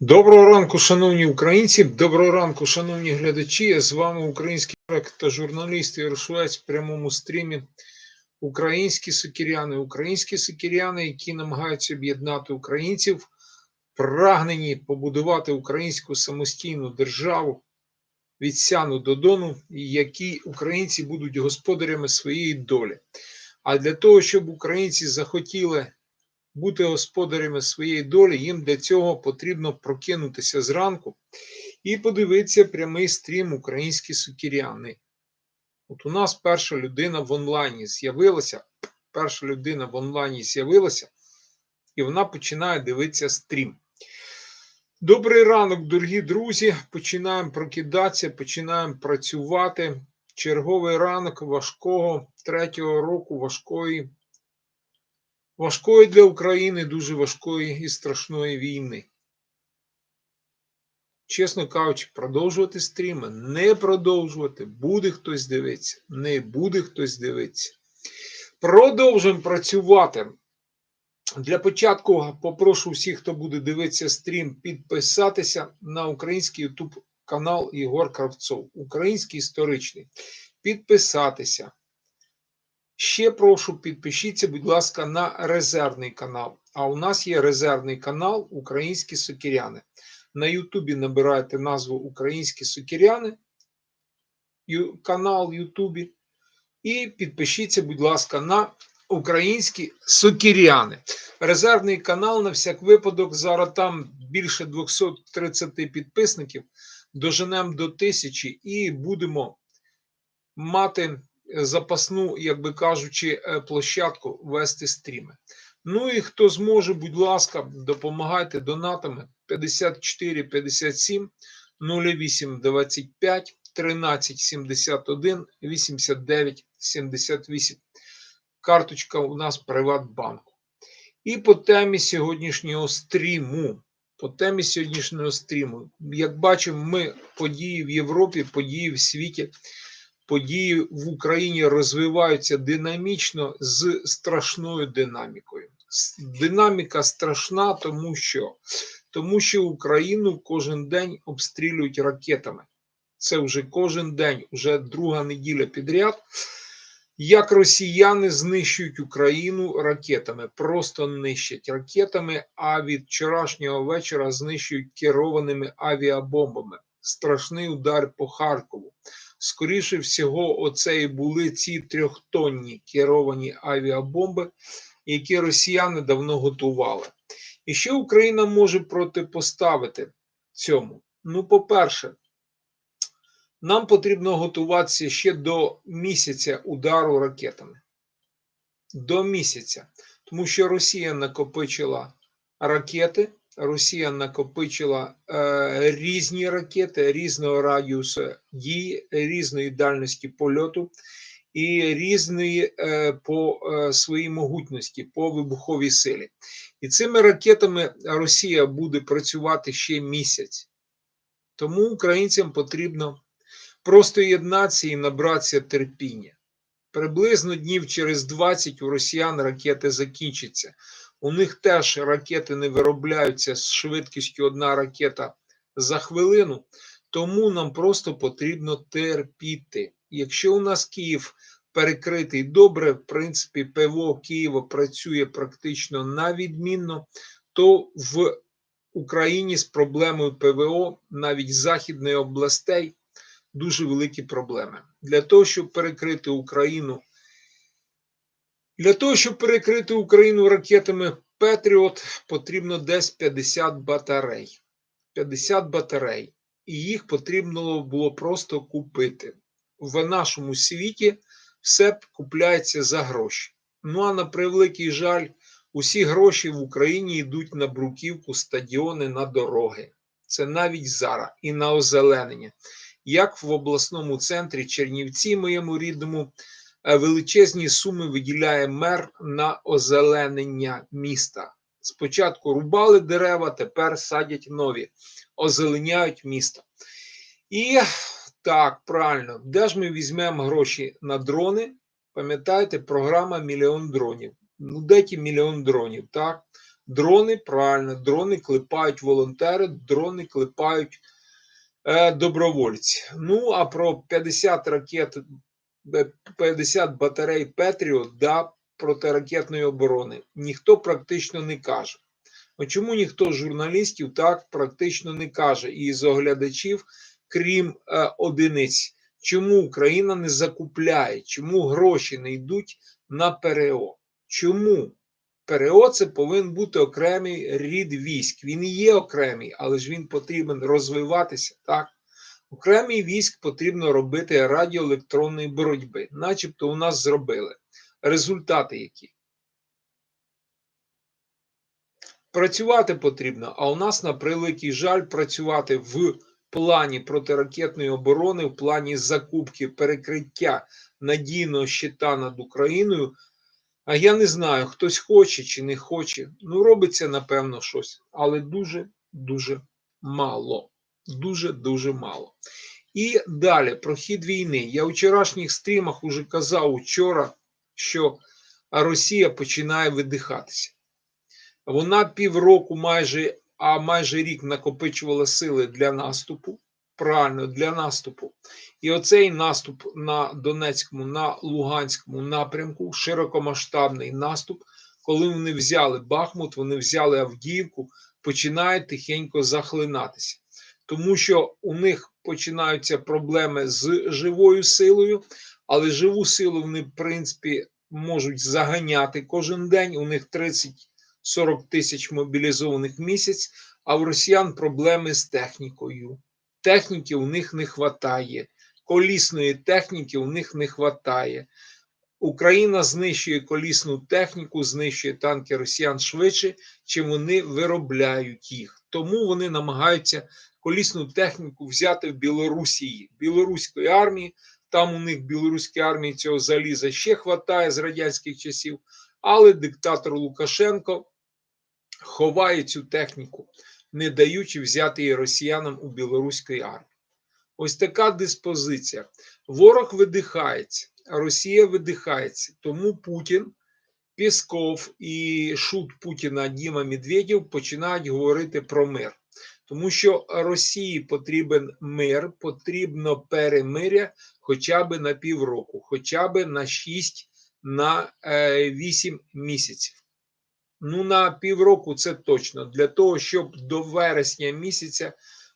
Доброго ранку, шановні українці. Доброго ранку, шановні глядачі. Я З вами український та журналіст Ярошвець в прямому стрімі. Українські сокіряни, українські сокіряни, які намагаються об'єднати українців, прагнені побудувати українську самостійну державу від Сяну до Дону, які українці будуть господарями своєї долі. А для того, щоб українці захотіли бути господарями своєї долі, їм для цього потрібно прокинутися зранку і подивитися прямий стрім українські сукіряни. От у нас перша людина в онлайні з'явилася, перша людина в онлайні з'явилася, і вона починає дивитися стрім. Добрий ранок, дорогі друзі. Починаємо прокидатися, починаємо працювати. Черговий ранок важкого третього року важкої важкої для України, дуже важкої і страшної війни. Чесно кажучи, продовжувати стріми, не продовжувати, буде хтось дивитися, не буде хтось дивитися. Продовжуємо працювати. Для початку попрошу всіх, хто буде дивитися стрім, підписатися на український YouTube канал Єгор Кравцов, український історичний. Підписатися. Ще прошу підпишіться, будь ласка, на резервний канал. А у нас є резервний канал Українські Сокіряни. На Ютубі набирайте назву Українські Сокіряни, канал Ютубі. І підпишіться, будь ласка, на Українські Сокіряни. Резервний канал на всяк випадок. Зараз там більше 230 підписників. Доженемо до тисячі і будемо мати запасну, як би кажучи, е, площадку вести стріми. Ну і хто зможе, будь ласка, допомагайте донатами 54 57 08 25 13 71 89 78. Карточка у нас Приватбанку. І по темі сьогоднішнього стріму. По темі сьогоднішнього стріму. Як бачимо, ми події в Європі, події в світі події в Україні розвиваються динамічно з страшною динамікою. Динаміка страшна, тому що тому що Україну кожен день обстрілюють ракетами. Це вже кожен день, вже друга неділя підряд. Як росіяни знищують Україну ракетами, просто нищать ракетами, а від вчорашнього вечора знищують керованими авіабомбами. Страшний удар по Харкову скоріше всього, оце і були ці трьохтонні керовані авіабомби, які росіяни давно готували. І що Україна може протипоставити цьому? Ну, по-перше, нам потрібно готуватися ще до місяця удару ракетами. До місяця. Тому що Росія накопичила ракети, Росія накопичила е, різні ракети різного радіусу дії, різної дальності польоту і різної е, по е, своїй могутності, по вибуховій силі. І цими ракетами Росія буде працювати ще місяць. Тому українцям потрібно просто єднатися і набратися терпіння. Приблизно днів через 20 у росіян ракети закінчаться. У них теж ракети не виробляються з швидкістю одна ракета за хвилину, тому нам просто потрібно терпіти. Якщо у нас Київ перекритий добре, в принципі, ПВО Києва працює практично на відмінно, то в Україні з проблемою ПВО навіть західної областей дуже великі проблеми. Для того, щоб перекрити Україну для того, щоб перекрити Україну ракетами Петріот, потрібно десь 50 батарей. 50 батарей. І їх потрібно було просто купити. В нашому світі все купляється за гроші. Ну а на превеликий жаль, усі гроші в Україні йдуть на бруківку, стадіони, на дороги. Це навіть зараз і на озеленення. Як в обласному центрі Чернівці, моєму рідному. Е, величезні суми виділяє мер на озеленення міста. Спочатку рубали дерева, тепер садять нові, озеленяють місто. І так, правильно, де ж ми візьмемо гроші на дрони? Пам'ятаєте, програма мільйон дронів. Ну, де ті мільйон дронів? так? Дрони правильно, дрони клепають волонтери, дрони клепають е, добровольці. Ну а про 50 ракет, 50 батарей Петріот да, протиракетної оборони ніхто практично не каже. А чому ніхто з журналістів так практично не каже і з оглядачів, крім е, одиниць? Чому Україна не закупляє? Чому гроші не йдуть на ПРО? Чому? ПРО це повинен бути окремий рід військ. Він і є окремий, але ж він потрібен розвиватися. Так? Окремий військ потрібно робити радіоелектронної боротьби, начебто у нас зробили. Результати які? Працювати потрібно, а у нас, на превеликий жаль, працювати в плані протиракетної оборони, в плані закупки, перекриття надійного щита над Україною. А я не знаю, хтось хоче чи не хоче. Ну, робиться, напевно, щось, але дуже-дуже мало. Дуже-дуже мало. І далі про хід війни. Я у вчорашніх стрімах уже казав вчора, що Росія починає видихатися. Вона півроку майже, а майже рік накопичувала сили для наступу. Правильно, для наступу. І оцей наступ на Донецькому, на Луганському напрямку, широкомасштабний наступ, коли вони взяли Бахмут, вони взяли Авдіївку, починає тихенько захлинатися. Тому що у них починаються проблеми з живою силою, але живу силу вони, в принципі, можуть заганяти кожен день. У них 30 40 тисяч мобілізованих місяць, а в росіян проблеми з технікою. Техніки у них не вистачає, колісної техніки у них не вистачає. Україна знищує колісну техніку, знищує танки росіян швидше, чим вони виробляють їх. Тому вони намагаються колісну техніку взяти в Білорусі, білоруської армії. Там у них білоруській армії цього заліза ще вистачає з радянських часів, але диктатор Лукашенко ховає цю техніку, не даючи взяти її росіянам у білоруської армії. Ось така диспозиція. Ворог видихається, Росія видихається. Тому Путін, Пісков і шут Путіна Діма Медведєв починають говорити про мир. Тому що Росії потрібен мир, потрібно перемиря хоча б на півроку, хоча б на 6 на 8 місяців. Ну, на півроку це точно для того, щоб до вересня місяця,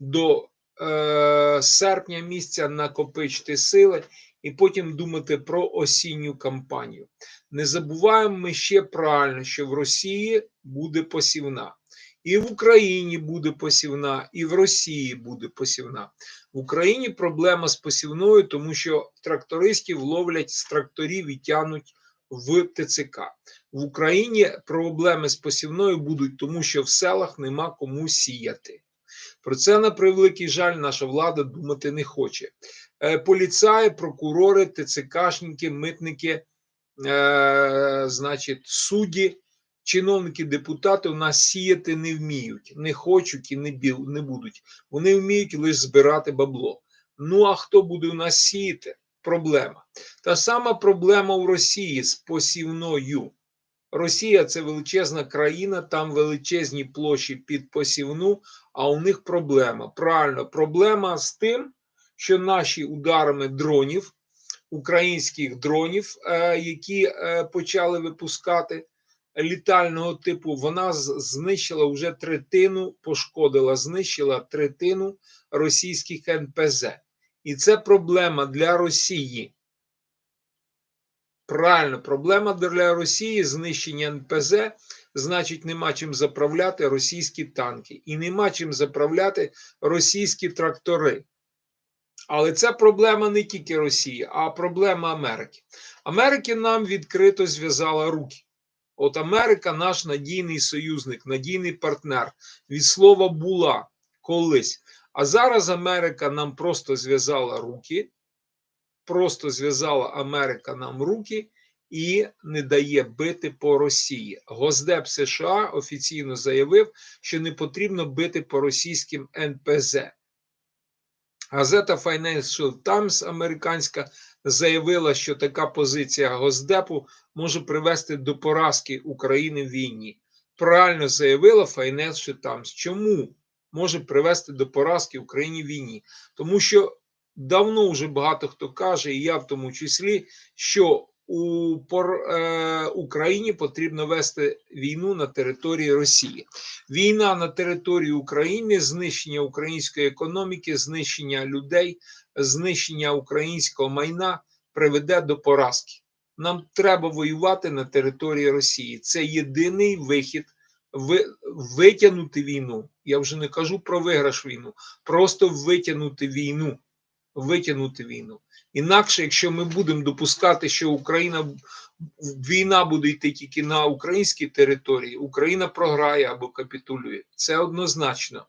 до е, серпня місяця накопичити сили і потім думати про осінню кампанію. Не забуваємо ми ще правильно, що в Росії буде посівна. І в Україні буде посівна, і в Росії буде посівна. В Україні проблема з посівною, тому що трактористів ловлять з тракторів і тянуть в ТЦК. В Україні проблеми з посівною будуть, тому що в селах нема кому сіяти. Про це, на превеликий жаль, наша влада думати не хоче. Е, поліцаї, прокурори, ТЦКшники, митники, е, значить, судді, чиновники, депутати у нас сіяти не вміють, не хочуть і не, біл, не будуть. Вони вміють лише збирати бабло. Ну а хто буде у нас сіяти? Проблема. Та сама проблема у Росії з посівною. Росія це величезна країна, там величезні площі під посівну, а у них проблема. Правильно, проблема з тим, що наші ударами дронів, українських дронів, е, які е, почали випускати літального типу, вона знищила вже третину, пошкодила, знищила третину російських НПЗ. І це проблема для Росії. Правильно, проблема для Росії знищення НПЗ, значить, нема чим заправляти російські танки і нема чим заправляти російські трактори. Але це проблема не тільки Росії, а проблема Америки. Америки нам відкрито зв'язала руки. От Америка наш надійний союзник, надійний партнер. Від слова була колись. А зараз Америка нам просто зв'язала руки просто зв'язала Америка нам руки і не дає бити по Росії. Госдеп США офіційно заявив, що не потрібно бити по російським НПЗ. Газета Financial Times американська заявила, що така позиція Госдепу може привести до поразки України в війні. правильно заявила Financial Times. Чому може привести до поразки Україні в війні? Тому що давно вже багато хто каже, і я в тому числі, що у е, Україні потрібно вести війну на території Росії. Війна на території України, знищення української економіки, знищення людей, знищення українського майна приведе до поразки. Нам треба воювати на території Росії. Це єдиний вихід ви, витягнути війну. Я вже не кажу про виграш війну, просто витягнути війну. Витягнути війну. Інакше, якщо ми будемо допускати, що Україна війна буде йти тільки на українській території, Україна програє або капітулює. Це однозначно.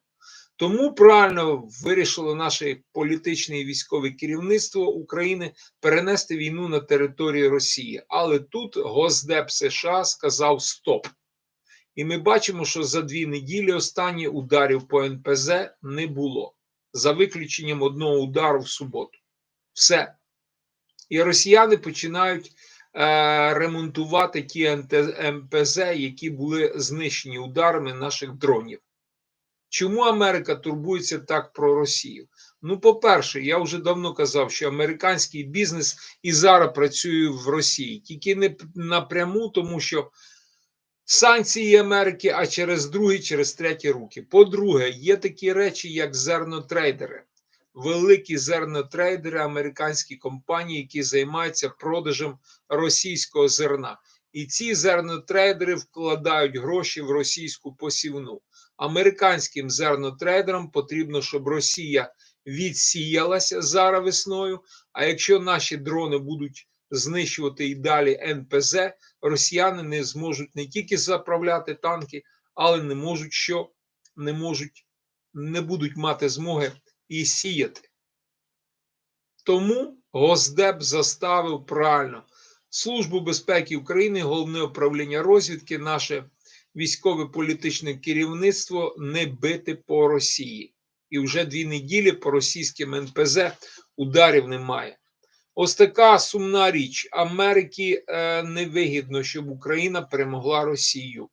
Тому правильно вирішило наше політичне і військове керівництво України перенести війну на територію Росії. Але тут Госдеп США сказав стоп. І ми бачимо, що за дві неділі останні ударів по НПЗ не було, за виключенням одного удару в суботу. Все. І росіяни починають е, ремонтувати ті НПЗ, які були знищені ударами наших дронів. Чому Америка турбується так про Росію? Ну, по-перше, я вже давно казав, що американський бізнес і зараз працює в Росії, тільки не напряму, тому що санкції Америки, а через другі, через треті руки. По-друге, є такі речі, як зернотрейдери, великі зернотрейдери, американські компанії, які займаються продажем російського зерна. І ці зернотрейдери вкладають гроші в російську посівну американським зернотрейдерам потрібно, щоб Росія відсіялася зараз весною. А якщо наші дрони будуть знищувати і далі НПЗ, росіяни не зможуть не тільки заправляти танки, але не можуть що не можуть, не будуть мати змоги і сіяти. Тому Госдеп заставив правильно Службу безпеки України, головне управління розвідки, наше військове політичне керівництво не бити по Росії. І вже дві неділі по російським НПЗ ударів немає. Ось така сумна річ. Америки е, невигідно, щоб Україна перемогла Росію.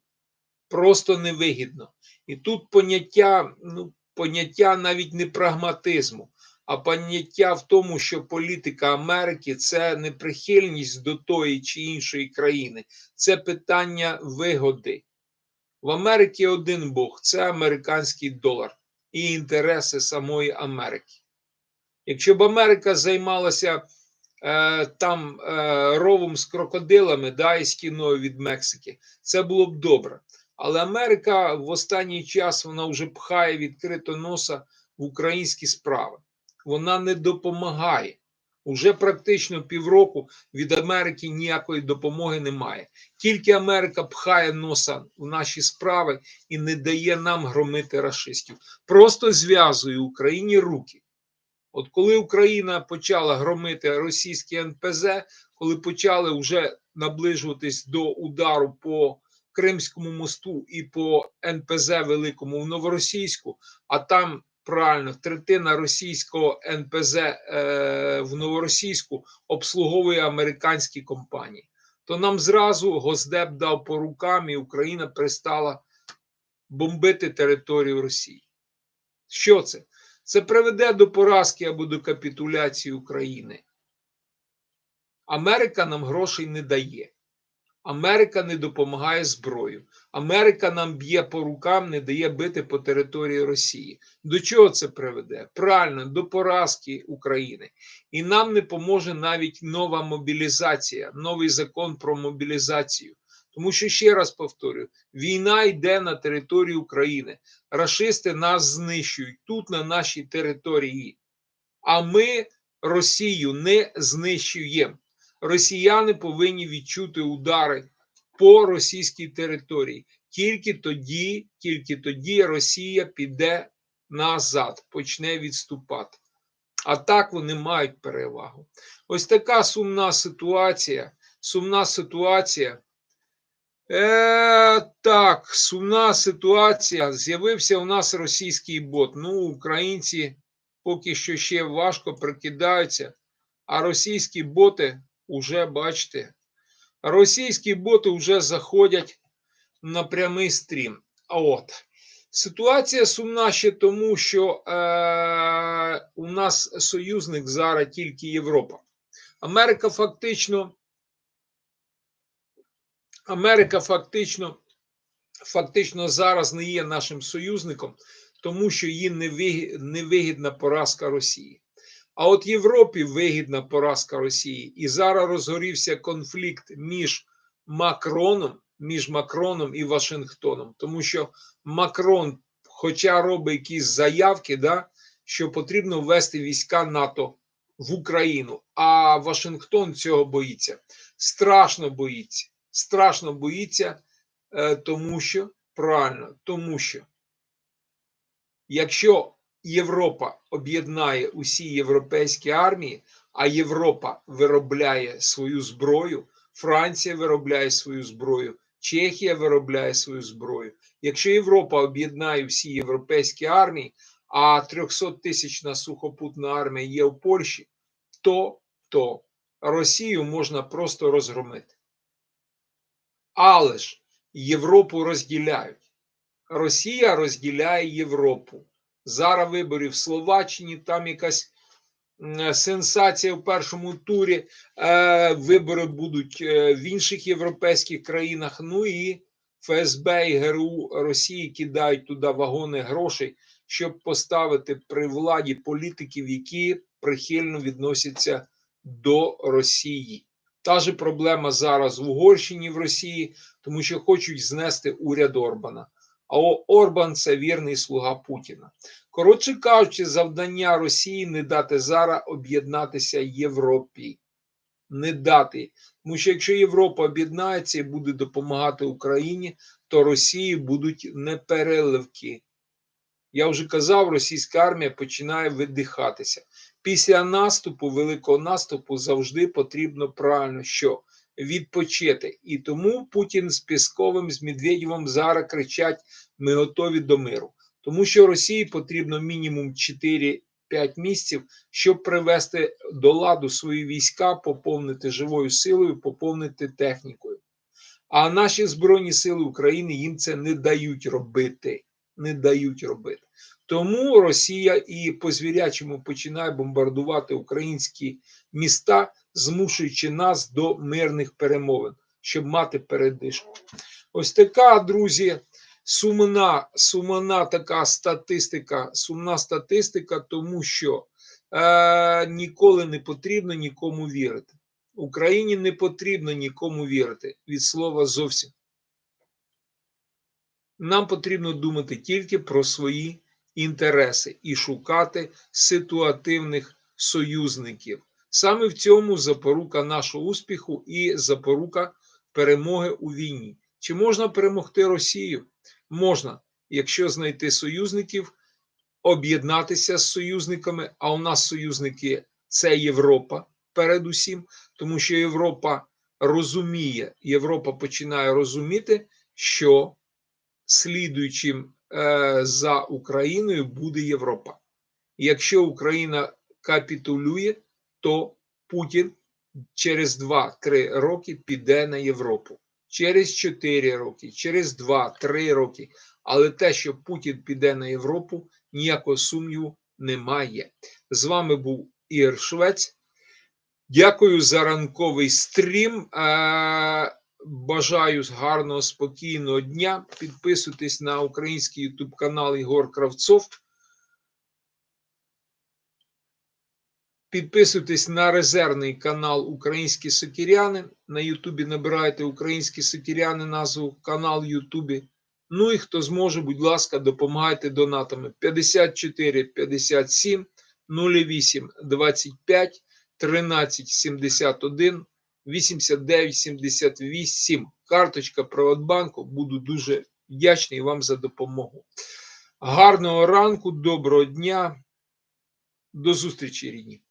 Просто невигідно. І тут поняття, ну, поняття навіть не прагматизму, а поняття в тому, що політика Америки це не прихильність до тої чи іншої країни, це питання вигоди. В Америці один Бог це американський долар і інтереси самої Америки. Якщо б Америка займалася е, там е, ровом з крокодилами, да, і з кіною від Мексики, це було б добре. Але Америка в останній час вона вже пхає відкрито носа в українські справи. Вона не допомагає. Уже практично півроку від Америки ніякої допомоги немає. Тільки Америка пхає носа в наші справи і не дає нам громити расистів. Просто зв'язує Україні руки. От коли Україна почала громити російські НПЗ, коли почали вже наближуватись до удару по Кримському мосту і по НПЗ Великому в Новоросійську, а там правильно третина російського НПЗ е, в Новоросійську обслуговує американські компанії. То нам зразу Госдеп дав по рукам, і Україна перестала бомбити територію Росії. Що це? Це приведе до поразки або до капітуляції України. Америка нам грошей не дає. Америка не допомагає зброю. Америка нам б'є по рукам, не дає бити по території Росії. До чого це приведе? Правильно, до поразки України. І нам не поможе навіть нова мобілізація, новий закон про мобілізацію. Тому що ще раз повторюю: війна йде на території України. Рашисти нас знищують тут, на нашій території. А ми Росію не знищуємо росіяни повинні відчути удари по російській території. Тільки тоді, тільки тоді Росія піде назад, почне відступати. А так вони мають перевагу. Ось така сумна ситуація. Сумна ситуація. Е, Так, сумна ситуація. З'явився у нас російський бот. Ну, українці поки що ще важко прикидаються, а російські боти уже бачите, російські боти вже заходять на прямий стрім. А от ситуація сумна ще тому, що е, у нас союзник зараз тільки Європа. Америка фактично. Америка фактично, фактично зараз не є нашим союзником, тому що їй невигідна поразка Росії. А от Європі вигідна поразка Росії. І зараз розгорівся конфлікт між Макроном, між Макроном і Вашингтоном, тому що Макрон, хоча робить якісь заявки, да, що потрібно ввести війська НАТО в Україну, а Вашингтон цього боїться. Страшно боїться. Страшно боїться, е, тому що правильно, тому що якщо Європа об'єднає усі європейські армії, а Європа виробляє свою зброю, Франція виробляє свою зброю, Чехія виробляє свою зброю. Якщо Європа об'єднає всі європейські армії, а 300 тисячна сухопутна армія є в Польщі, то, то Росію можна просто розгромити. Але ж Європу розділяють. Росія розділяє Європу. Зараз вибори в Словаччині, там якась сенсація в першому турі. Е, вибори будуть е, в інших європейських країнах. Ну і ФСБ і ГРУ Росії кидають туди вагони грошей, щоб поставити при владі політиків, які прихильно відносяться до Росії. Та ж проблема зараз в Угорщині в Росії, тому що хочуть знести уряд Орбана. А Орбан це вірний слуга Путіна. Коротше кажучи, завдання Росії не дати зараз об'єднатися Європі. Не дати. Тому що якщо Європа об'єднається і буде допомагати Україні, то Росії будуть непереливки. Я вже казав, російська армія починає видихатися. Після наступу, великого наступу, завжди потрібно правильно що відпочити. І тому Путін з Пісковим, з Медведєвим зараз кричать: ми готові до миру. Тому що Росії потрібно мінімум 4-5 місяців, щоб привести до ладу свої війська, поповнити живою силою, поповнити технікою. А наші Збройні Сили України їм це не дають робити. Не дають робити. Тому Росія і по звірячому починає бомбардувати українські міста, змушуючи нас до мирних перемовин, щоб мати передишку. Ось така, друзі, сумна, сумна така статистика, сумна статистика, тому що е, ніколи не потрібно нікому вірити. Україні не потрібно нікому вірити від слова зовсім. Нам потрібно думати тільки про свої інтереси і шукати ситуативних союзників. Саме в цьому запорука нашого успіху і запорука перемоги у війні. Чи можна перемогти Росію? Можна, якщо знайти союзників, об'єднатися з союзниками. А у нас союзники це Європа, передусім, тому що Європа розуміє, Європа починає розуміти, що слідуючим е, за Україною буде Європа. Якщо Україна капітулює, то Путін через 2-3 роки піде на Європу. Через 4 роки, через 2-3 роки. Але те, що Путін піде на Європу, ніякого сумніву немає. З вами був Ігор Швець. Дякую за ранковий стрім. Е, бажаю гарного, спокійного дня. Підписуйтесь на український ютуб канал Ігор Кравцов. Підписуйтесь на резервний канал Українські Сокіряни. На Ютубі набирайте Українські Сокіряни, назву канал Ютубі. Ну і хто зможе, будь ласка, допомагайте донатами 54 57 08 25 13 71 89 78. Карточка Приватбанку. Буду дуже вдячний вам за допомогу. Гарного ранку, доброго дня. До зустрічі, рідні.